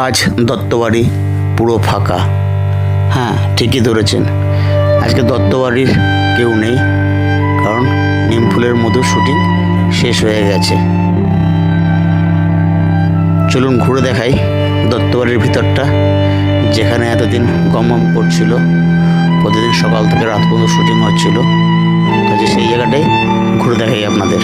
আজ দত্তবাড়ি পুরো ফাঁকা। হ্যাঁ ঠিকই ধরেছেন। আজকে দত্তবাড়ির কেউ নেই, কারণ নিমফুলের মধু শুটিং শেষ হয়ে গেছে। চলুন ঘুরে দেখাই দত্তবাড়ির ভিতরটা, যেখানে এতদিন গম করছিল। প্রতিদিন সকাল থেকে রাত পর্যন্ত শুটিং হচ্ছিল। কাজে সেই জায়গাটাই ঘুরে দেখাই আপনাদের।